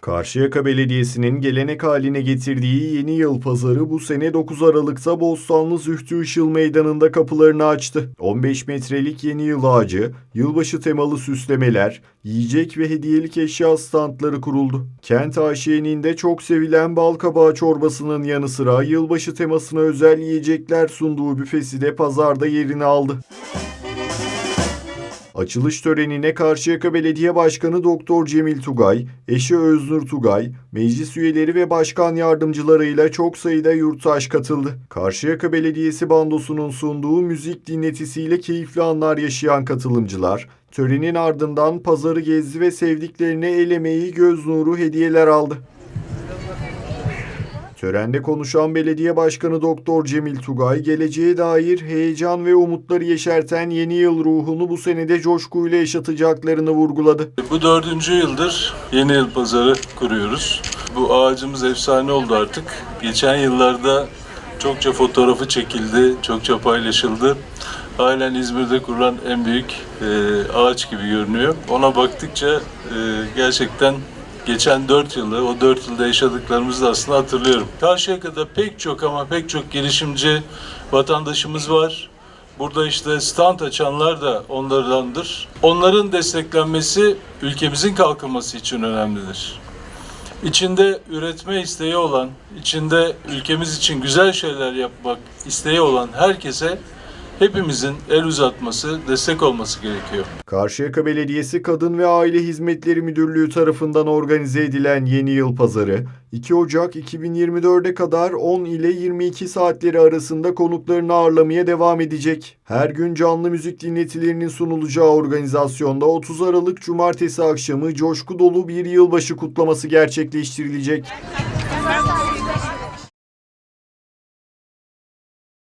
Karşıyaka Belediyesi'nin gelenek haline getirdiği yeni yıl pazarı bu sene 9 Aralık'ta Bostanlı Zühtü Işıl Meydanı'nda kapılarını açtı. 15 metrelik yeni yıl ağacı, yılbaşı temalı süslemeler, yiyecek ve hediyelik eşya standları kuruldu. Kent aşiyeninde çok sevilen bal kabağı çorbasının yanı sıra yılbaşı temasına özel yiyecekler sunduğu büfesi de pazarda yerini aldı. Açılış törenine Karşıyaka Belediye Başkanı Doktor Cemil Tugay, eşi Öznur Tugay, meclis üyeleri ve başkan yardımcılarıyla çok sayıda yurttaş katıldı. Karşıyaka Belediyesi bandosunun sunduğu müzik dinletisiyle keyifli anlar yaşayan katılımcılar, törenin ardından pazarı gezdi ve sevdiklerine el emeği, göz nuru hediyeler aldı. Törende konuşan Belediye Başkanı Doktor Cemil Tugay, geleceğe dair heyecan ve umutları yeşerten yeni yıl ruhunu bu senede coşkuyla yaşatacaklarını vurguladı. Bu dördüncü yıldır yeni yıl pazarı kuruyoruz. Bu ağacımız efsane oldu artık. Geçen yıllarda çokça fotoğrafı çekildi, çokça paylaşıldı. Halen İzmir'de kurulan en büyük e, ağaç gibi görünüyor. Ona baktıkça e, gerçekten geçen dört yılı, o dört yılda yaşadıklarımızı da aslında hatırlıyorum. Karşıyaka'da pek çok ama pek çok girişimci vatandaşımız var. Burada işte stand açanlar da onlardandır. Onların desteklenmesi ülkemizin kalkınması için önemlidir. İçinde üretme isteği olan, içinde ülkemiz için güzel şeyler yapmak isteği olan herkese hepimizin el uzatması, destek olması gerekiyor. Karşıyaka Belediyesi Kadın ve Aile Hizmetleri Müdürlüğü tarafından organize edilen Yeni Yıl Pazarı, 2 Ocak 2024'e kadar 10 ile 22 saatleri arasında konuklarını ağırlamaya devam edecek. Her gün canlı müzik dinletilerinin sunulacağı organizasyonda 30 Aralık Cumartesi akşamı coşku dolu bir yılbaşı kutlaması gerçekleştirilecek.